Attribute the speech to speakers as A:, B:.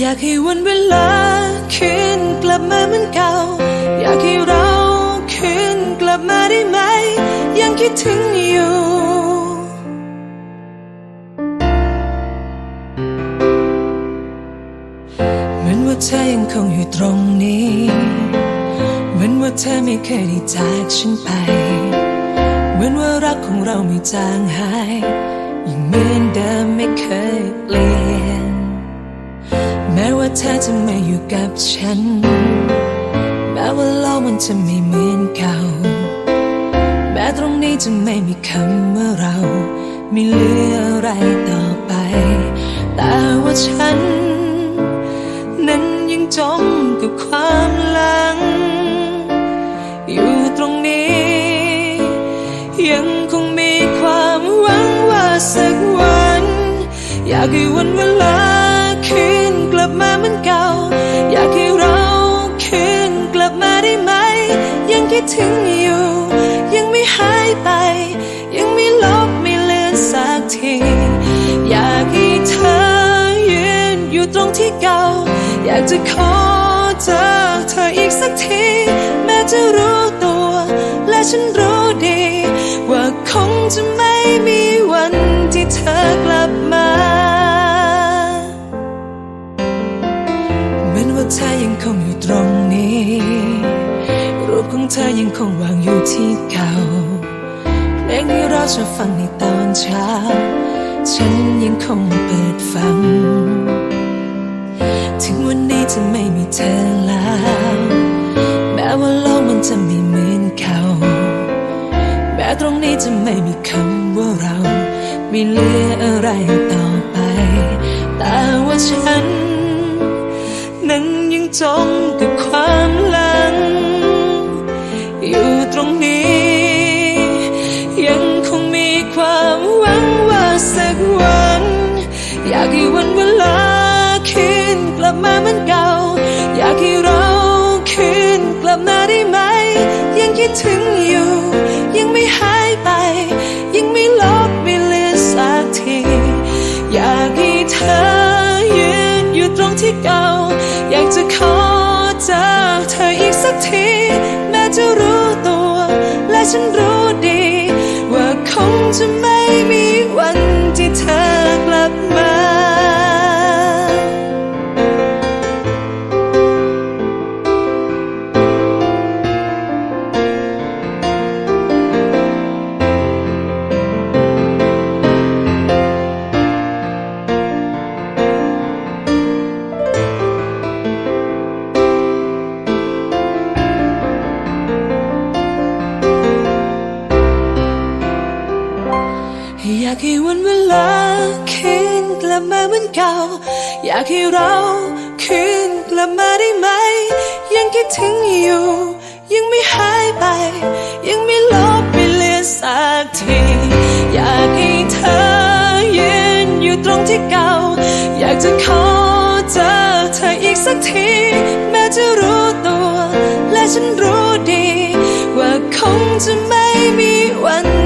A: อยากให้วันเวลาคืนกลับมาเหมือนเก่า อยากให้เราคืนกลับมาได้ไหม ยังคิดถึงอยู่ เหมือนว่าเธอยังคงอยู่ตรงนี้ เหมือนว่าเธอไม่เคยได้จากฉันไป เหมือนว่ารักของเราไม่จางหายยังเหมือนเดิมไม่เคยเปลี่ยนแม้ว่า เธอจะไม่อยู่กับฉัน แม้ว่าโลกมันจะไม่เหมือนเก่า แม้ตรงนี้จะไม่มีคำว่าเรา ไม่เหลืออะไรต่อไป แต่ว่าฉัน นั้นยังจมกับความหลัง อยู่ตรงนี้ ยังคงมีความหวังว่าสักวัน อยากให้วันเวลาคืน กลับมาเหมือนเก่า อยากให้เราคืนกลับมาได้ไหม ยังคิดถึงอยู่ ยังไม่หายไป ยังไม่ลบไม่เลือนสักที อยากให้เธอยืนอยู่ตรงที่เก่า อยากจะขอเจอเธออีกสักที แม้จะรู้ตัว และฉันรู้ดี ว่าคงจะไม่มีวันที่เธอกลับ คงอยู่ตรงนี้ รูปของเธอยังคงวางอยู่ที่เก่าเพลงที่เราจะฟังในตอนเช้า ฉันยังคงเปิดฟัง ถึงวันนี้จะไม่มีเธอแล้ว แม้ว่าโลกมันจะไม่เหมือนเก่าแม้ตรงนี้จะไม่มีคำว่าเรา ไม่เหลืออะไรต่อากให้วันเวลาคืนกลับมาเหมือนเก่า อยากให้เราคืนกลับมาได้ไหม ยังคิดถึงอยู่ ยังไม่หายไป ยังไม่ลบไม่เลือนสักที อยากให้เธอยืนอยู่ตรงที่เก่า อยากจะขอเจอเธออีกสักที แม้จะรู้ตัว และฉันรู้ดี ว่าคงจะากให้วันเวลาคืนกลับมาเหมือนเก่า อยากให้เราคืนกลับมาได้ไหม ยังคิดถึงอยู่ ยังไม่หายไป ยังไม่ลบไม่เลือสักที อยากให้เธอยืนอยู่ตรงที่เก่า อยากจะขอเจอเธออีกสักที แม้จะรู้ตัว และฉันรู้ดี ว่าคงจะไม่มีวัน